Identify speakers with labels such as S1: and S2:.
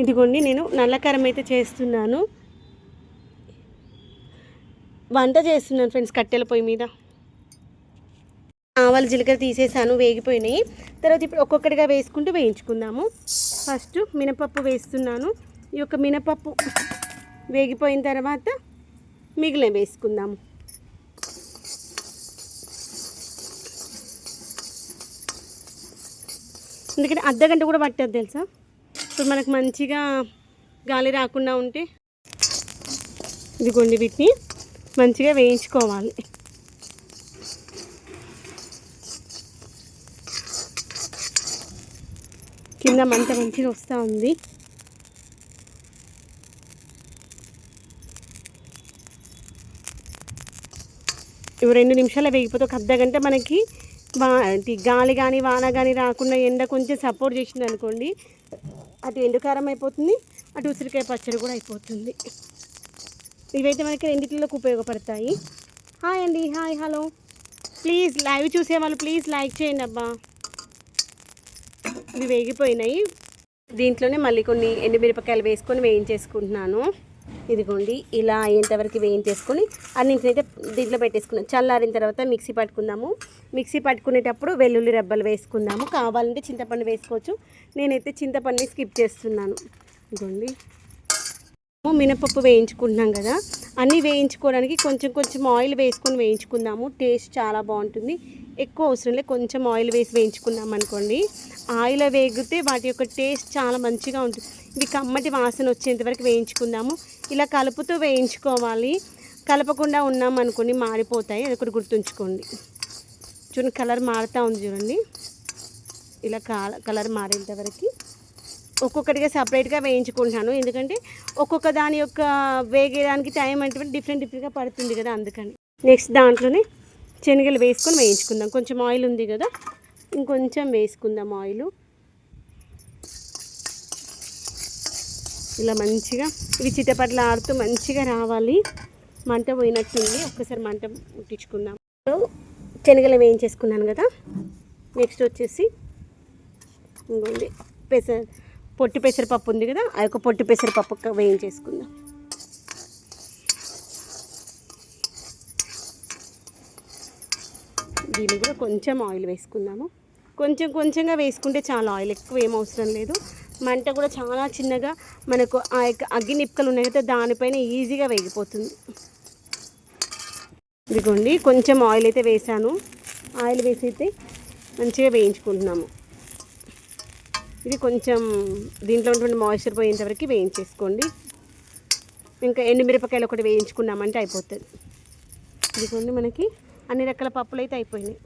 S1: ఇదిగోండి నేను నల్లకారం అయితే చేస్తున్నాను. వంట చేస్తున్నాను ఫ్రెండ్స్ కట్టెల పొయ్యి మీద. ఆవాలు జీలకర్ర తీసేసాను వేగిపోయినాయి. తర్వాత ఇప్పుడు ఒక్కొక్కటిగా వేసుకుంటూ వేయించుకుందాము. ఫస్ట్ మినపప్పు వేస్తున్నాను. ఈ యొక్క మినపప్పు వేగిపోయిన తర్వాత మిగిలిన వేసుకుందాము. ఎందుకంటే అర్ధ గంట కూడా పట్టదు తెలుసా? ఇప్పుడు మనకు మంచిగా గాలి రాకుండా ఉంటే ఇదిగోండి వీటిని మంచిగా వేయించుకోవాలి. కింద మంట మంచిగా వస్తూ ఉంది. ఇవి రెండు నిమిషాలు వేగిపోతే ఒక అర్ధ గంట మనకి వా గాలి కానీ వాన కానీ రాకుండా ఎండ కొంచెం సపోర్ట్ చేసింది అనుకోండి అటు ఎండుకారం అయిపోతుంది అటు ఉసిరికాయ పచ్చడి కూడా అయిపోతుంది. ఇవైతే మనకి రెండింటిలోకి ఉపయోగపడతాయి. హాయ్ అండి హాయ్ హలో. ప్లీజ్ లైవ్ చూసే వాళ్ళు ప్లీజ్ లైక్ చేయండి అబ్బా. ఇవి వేగిపోయినాయి. దీంట్లోనే మళ్ళీ కొన్ని ఎండుమిరపకాయలు వేసుకొని వేయించేసుకుంటున్నాను. ఇదిగోండి ఇలా అయ్యేంతవరకు వేయించేసుకొని అన్నింటినైతే దీంట్లో పెట్టేసుకున్నాం. చల్లారిన తర్వాత మిక్సీ పట్టుకుందాము. మిక్సీ పట్టుకునేటప్పుడు వెల్లుల్లి రెబ్బలు వేసుకుందాము. కావాలంటే చింతపండు వేసుకోవచ్చు. నేనైతే చింతపండుని స్కిప్ చేస్తున్నాను. ఇదిగోండి. మినపప్పు వేయించుకుంటున్నాం కదా అన్నీ వేయించుకోవడానికి కొంచెం కొంచెం ఆయిల్ వేసుకొని వేయించుకుందాము. టేస్ట్ చాలా బాగుంటుంది. ఎక్కువ అవసరం లేదు. కొంచెం ఆయిల్ వేసి వేయించుకున్నాం అనుకోండి. ఆయిల్ వేగితే వాటి యొక్క టేస్ట్ చాలా మంచిగా ఉంటుంది. ఇవి కమ్మటి వాసన వచ్చేంత వరకు వేయించుకుందాము. ఇలా కలుపుతూ వేయించుకోవాలి. కలపకుండా ఉన్నాం అనుకోండి మారిపోతాయి అది ఒకటి గుర్తుంచుకోండి. చూడండి కలర్ మారుతూ ఉంది చూడండి. ఇలా కలర్ మారేంతవరకు ఒక్కొక్కటిగా సపరేట్గా వేయించుకుంటున్నాను. ఎందుకంటే ఒక్కొక్క దాని యొక్క వేగేదానికి టైం అంటే డిఫరెంట్ డిఫరెంట్గా పడుతుంది కదా అందుకని. నెక్స్ట్ దాంట్లోనే శనగలు వేసుకొని వేయించుకుందాం. కొంచెం ఆయిల్ ఉంది కదా ఇంకొంచెం వేసుకుందాం ఆయిల్. ఇలా మంచిగా ఇవి చిట్టపట్ల ఆడుతూ మంచిగా రావాలి. మంట పోయినట్టుంది. ఒక్కసారి మంట ముట్టించుకుందాం. శనగలు వేయించేసుకున్నాను కదా నెక్స్ట్ వచ్చేసి ఇంకోండి పెసర పొట్టి పెసరపప్పు ఉంది కదా ఆ యొక్క పొట్టి పెసరపప్పు వేయించేసుకుందాం. దీన్ని కూడా కొంచెం ఆయిల్ వేసుకుందాము. కొంచెం కొంచెంగా వేసుకుంటే చాలా ఆయిల్ ఎక్కువ ఏం అవసరం లేదు. మంట కూడా చాలా చిన్నగా మనకు ఆ యొక్క అగ్గి నిప్పుకలు ఉన్నాయి కదా దానిపైన ఈజీగా వేగిపోతుంది. ఇదిగోండి కొంచెం ఆయిల్ అయితే వేసాను. ఆయిల్ వేసి అయితే మంచిగా వేయించుకుంటున్నాము. ఇది కొంచెం దీంట్లో ఉన్నటువంటి మాయిశ్చర్ పోయేంతవరకు వేయించేసుకోండి. ఇంకా ఎండుమిరపకాయలు ఒకటి వేయించుకున్నామంటే అయిపోతుంది. ఇదిగోండి మనకి అన్ని రకాల పప్పులు అయితే అయిపోయినాయి.